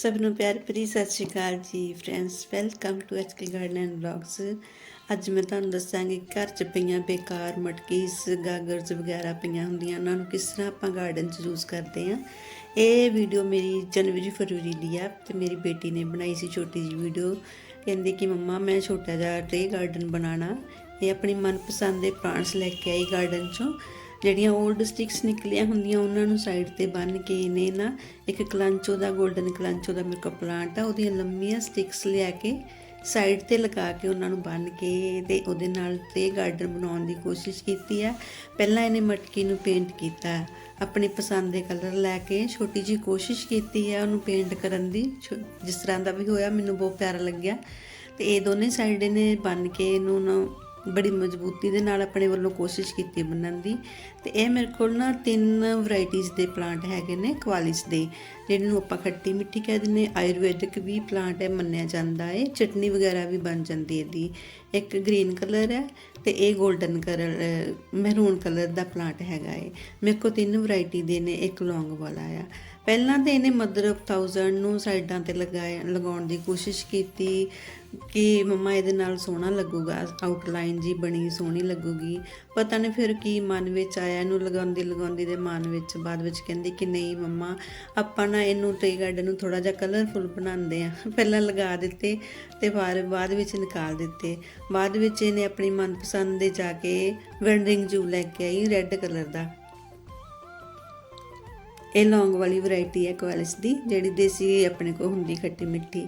ਸਭ ਨੂੰ ਪਿਆਰ ਭਰੀ ਸਤਿ ਸ਼੍ਰੀ ਅਕਾਲ ਜੀ friends welcome to HK garden and vlogs ਅੱਜ ਮੈਂ ਤੁਹਾਨੂੰ ਦੱਸਾਂਗੀ ਘਰ 'ਚ ਪਈਆਂ ਬੇਕਾਰ ਮਟਕੀਸ, ਗਾਗਰਸ ਵਗੈਰਾ ਪਈਆਂ ਹੁੰਦੀਆਂ, ਉਹਨਾਂ ਨੂੰ ਕਿਸ ਤਰ੍ਹਾਂ ਆਪਾਂ ਗਾਰਡਨ 'ਚ ਯੂਜ਼ ਕਰਦੇ ਹਾਂ। ਇਹ ਵੀਡੀਓ ਮੇਰੀ ਜਨਵਰੀ ਫਰਵਰੀ ਦੀ ਆ ਤੇ ਮੇਰੀ ਬੇਟੀ ਨੇ ਬਣਾਈ ਸੀ ਛੋਟੀ ਜਿਹੀ ਵੀਡੀਓ ਕਹਿੰਦੀ ਕਿ ਮੰਮਾ, ਮੈਂ ਛੋਟਾ ਜਿਹਾ ਟ੍ਰੇ ਗਾਰਡਨ ਬਣਾਉਣਾ। ਇਹ ਆਪਣੀ ਮਨਪਸੰਦ ਦੇ ਪਲਾਂਟਸ ਲੈ ਕੇ ਆਈ ਗਾਰਡਨ 'ਚੋਂ। ਜਿਹੜੀਆਂ 올ਡ ਸਟਿਕਸ ਨਿਕਲੀਆਂ ਹੁੰਦੀਆਂ ਉਹਨਾਂ ਨੂੰ ਸਾਈਡ ਤੇ ਬੰਨ ਕੇ ਇਹਨੇ ਨਾ ਇੱਕ ਕਲੰਚੋ ਦਾ 골ਡਨ ਕਲੰਚੋ ਦਾ ਮੇਰੇ ਕੋਲ ਪਲਾਂਟ ਆ, ਉਹਦੀਆਂ ਲੰਮੀਆਂ ਸਟਿਕਸ ਲਿਆ ਕੇ ਸਾਈਡ ਤੇ ਲਗਾ ਕੇ ਉਹਨਾਂ ਨੂੰ ਬੰਨ ਕੇ ਤੇ ਉਹਦੇ ਨਾਲ ਤੇ ਗਾਰਡਨ ਬਣਾਉਣ ਦੀ ਕੋਸ਼ਿਸ਼ ਕੀਤੀ ਹੈ ਪਹਿਲਾਂ ਇਹਨੇ ਮਟਕੀ ਨੂੰ ਪੇਂਟ ਕੀਤਾ, ਆਪਣੀ ਪਸੰਦ ਦੇ ਕਲਰ ਲੈ ਕੇ ਛੋਟੀ ਜੀ ਕੋਸ਼ਿਸ਼ ਕੀਤੀ ਹੈ ਉਹਨੂੰ ਪੇਂਟ ਕਰਨ ਦੀ, ਛੋ- ਜਿਸ ਤਰ੍ਹਾਂ ਦਾ ਵੀ ਹੋਇਆ, ਮੈਨੂੰ ਬਹੁਤ ਪਿਆਰਾ ਲੱਗਿਆ। ਤੇ ਇਹ ਦੋਨੇ ਸਾਈਡ ਨੇ ਬੰਨ ਕੇ ਇਹਨੂੰ ਨਾ ਬੜੀ ਮਜ਼ਬੂਤੀ ਦੇ ਨਾਲ ਆਪਣੇ ਵੱਲੋਂ ਕੋਸ਼ਿਸ਼ ਕੀਤੀ ਬਣਨ ਦੀ। ਤੇ ਇਹ ਮੇਰੇ ਕੋਲ ਨਾ ਤਿੰਨ ਵੈਰਾਈਟੀਆਂ ਦੇ ਪਲਾਂਟ ਹੈਗੇ ਨੇ ਕੁਆਲਿਸ ਦੇ, ਜਿਹਨਾਂ ਨੂੰ ਆਪਾਂ ਖੱਟੀ ਮਿੱਠੀ ਕਹਿ ਦਿੰਦੇ ਆਯੁਰਵੈਦਿਕ ਵੀ ਪਲਾਂਟ ਹੈ ਮੰਨਿਆ ਜਾਂਦਾ ਹੈ। ਚਟਨੀ ਵਗੈਰਾ ਵੀ ਬਣ ਜਾਂਦੀ ਹੈ ਇਹਦੀ। ਇੱਕ ਗ੍ਰੀਨ ਕਲਰ ਹੈ ਤੇ ਇਹ 골ਡਨ ਕਲਰ ਮਹਿਰੂਨ ਕਲਰ ਦਾ ਪਲਾਂਟ ਹੈਗਾ ਹੈ। ਮੇਰੇ ਕੋਲ ਤਿੰਨ ਵੈਰਾਈਟੀ ਦੇ ਨੇ, ਇੱਕ ਲੌਂਗ ਵਾਲਾ ਆ। ਪਹਿਲਾਂ ਤਾਂ ਇਹਨੇ ਮਦਰ ਆਫ 1000 ਨੂੰ ਸਾਈਡਾਂ ਤੇ ਲਗਾਇਆ, ਲਗਾਉਣ ਦੀ ਕੋਸ਼ਿਸ਼ ਕੀਤੀ ਕਿ ਮਮਾ ਇਹਦੇ ਨਾਲ ਸੋਹਣਾ ਲੱਗੂਗਾ ਆਊਟਲਾਈਨ ਜੀ ਬਣੀ, ਸੋਹਣੀ ਲੱਗੂਗੀ। ਪਤਾ ਨਹੀਂ ਫਿਰ ਕੀ ਮਨ ਵਿੱਚ ਆਇਆ ਇਹਨੂੰ ਲਗਾਉਂਦੀ ਲਗਾਉਂਦੀ ਦੇ ਮਨ ਵਿੱਚ, ਬਾਅਦ ਵਿੱਚ ਕਹਿੰਦੀ ਕਿ ਨਹੀਂ ਮਮਾ, ਆਪਾਂ ਨਾ ਇਹਨੂੰ ਟ੍ਰੀ ਗਾਰਡਨ ਨੂੰ ਥੋੜਾ ਜਿਹਾ ਕਲਰਫੁਲ ਬਣਾਉਂਦੇ ਆ ਪਹਿਲਾਂ ਲਗਾ ਦਿੱਤੇ ਤੇ ਬਾਅਦ ਬਾਅਦ ਵਿੱਚ ਨਿਕਾਲ ਦਿੱਤੇ। ਬਾਅਦ ਵਿੱਚ ਇਹਨੇ ਆਪਣੀ ਮਨਪਸੰਦ ਦੇ ਜਾ ਕੇ ਵੈਂਡਰਿੰਗ ਜੂ ਲੈ ਕੇ ਆਈ ਰੈੱਡ ਕਲਰ ਦਾ। ਇਹ ਲੌਂਗ ਵਾਲੀ ਵੈਰਾਈਟੀ ਹੈ ਕੁਆਲਿਸ ਦੀ ਜਿਹੜੀ ਦੇਸੀ ਆਪਣੇ ਕੋਲ ਹੁੰਦੀ ਖੱਟੀ ਮਿੱਠੀ।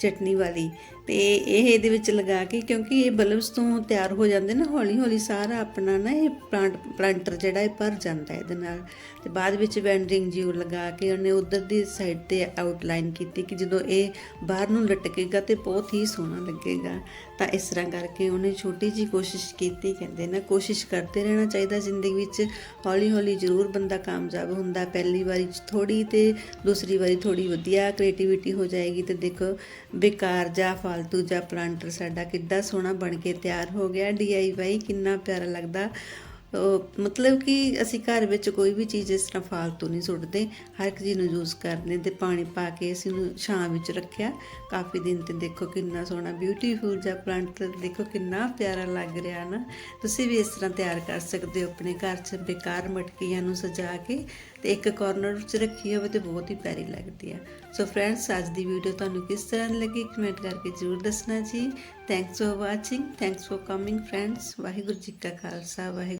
ਚਟਨੀ ਵਾਲੀ। ਤੇ ਇਹ ਇਹਦੇ ਵਿੱਚ ਲਗਾ ਕੇ ਕਿਉਂਕਿ ਇਹ ਬਲਬਸ ਤੋਂ ਤਿਆਰ ਹੋ ਜਾਂਦੇ ਨਾ ਹੌਲੀ ਹੌਲੀ ਸਾਰਾ ਆਪਣਾ ਨਾ ਇਹ ਪਲਾਂਟ, ਪਲਾਂਟਰ ਜਿਹੜਾ ਇਹ ਭਰ ਜਾਂਦਾ ਇਹਦੇ ਨਾਲ। ਤੇ ਬਾਅਦ ਵਿੱਚ ਵੈਂਡਰਿੰਗ ਜਿਉ ਲਗਾ ਕੇ ਉਹਨੇ ਉਧਰ ਦੀ ਸਾਈਡ ਤੇ ਆਊਟਲਾਈਨ ਕੀਤੀ ਕਿ ਜਦੋਂ ਇਹ ਬਾਹਰ ਨੂੰ ਲਟਕੇਗਾ ਤੇ ਬਹੁਤ ਹੀ ਸੋਹਣਾ ਲੱਗੇਗਾ। ਤਾਂ ਇਸ ਤਰ੍ਹਾਂ ਕਰਕੇ ਉਹਨੇ ਛੋਟੀ ਜੀ ਕੋਸ਼ਿਸ਼ ਕੀਤੀ, ਕਹਿੰਦੇ ਨਾ ਕੋਸ਼ਿਸ਼ ਕਰਦੇ ਰਹਿਣਾ ਚਾਹੀਦਾ ਜ਼ਿੰਦਗੀ ਵਿੱਚ। ਹੌਲੀ ਹੌਲੀ ਜ਼ਰੂਰ ਬੰਦਾ ਕਾਮਯਾਬ ਹੁੰਦਾ। ਪਹਿਲੀ ਵਾਰੀ ਥੋੜੀ ਤੇ ਦੂਸਰੀ ਵਾਰੀ ਥੋੜੀ ਵਧੀਆ ਕ੍ਰੀਏਟੀਵਿਟੀ ਹੋ ਜਾਏਗੀ ਤੇ ਦੇਖੋ ਬੇਕਾਰ ਜਾਂ ਫालतू ਜਾਂ ਪਲਾਂਟਰ ਸਾਡਾ ਕਿੱਡਾ ਸੋਹਣਾ ਬਣ ਕੇ ਤਿਆਰ ਹੋ ਗਿਆ ਡੀਆਈਵਾਈ ਕਿੰਨਾ ਪਿਆਰਾ ਲੱਗਦਾ। ਮਤਲਬ ਕਿ ਅਸੀਂ ਘਰ ਵਿੱਚ ਕੋਈ ਵੀ ਚੀਜ਼ ਇਸ ਤਰ੍ਹਾਂ ਫਾਲਤੂ ਨਹੀਂ ਸੁੱਟਦੇ, ਹਰ ਇੱਕ ਚੀਜ਼ ਨੂੰ ਯੂਜ਼ ਕਰਦੇ ਤੇ ਪਾਣੀ ਪਾ ਕੇ ਅਸੀਂ ਨੂੰ ਛਾਂ ਵਿੱਚ ਰੱਖਿਆ। ਕਾਫੀ ਦਿਨ ਤੇ ਦੇਖੋ ਕਿੰਨਾ ਸੋਹਣਾ ਬਿਊਟੀਫੁਲ ਜਿਹਾ ਪਲਾਂਟ ਦੇਖੋ ਕਿੰਨਾ ਪਿਆਰਾ ਲੱਗ ਰਿਹਾ ਨਾ। ਤੁਸੀਂ ਵੀ ਇਸ ਤਰ੍ਹਾਂ ਤਿਆਰ ਕਰ ਸਕਦੇ ਹੋ ਆਪਣੇ ਘਰ 'ਚ ਬੇਕਾਰ ਮਟਕੀਆਂ ਨੂੰ ਸਜਾ ਕੇ ਤੇ ਇੱਕ ਕਾਰਨਰ ਵਿੱਚ ਰੱਖੀ ਹੋਵੇ ਤੇ ਬਹੁਤ ਹੀ ਪਿਆਰੀ ਲੱਗਦੀ ਹੈ ਸੋ ਫਰੈਂਡਸ ਅੱਜ ਦੀ ਵੀਡੀਓ ਤੁਹਾਨੂੰ ਕਿਸ ਤਰ੍ਹਾਂ ਲੱਗੀ ਕਮੈਂਟ ਕਰਕੇ ਜ਼ਰੂਰ ਦੱਸਣਾ ਜੀ। Thanks for watching thanks for coming friends Waheguru ji ਕਾ ਖਾਲਸਾ, ਵਾਹਿਗੁਰੂ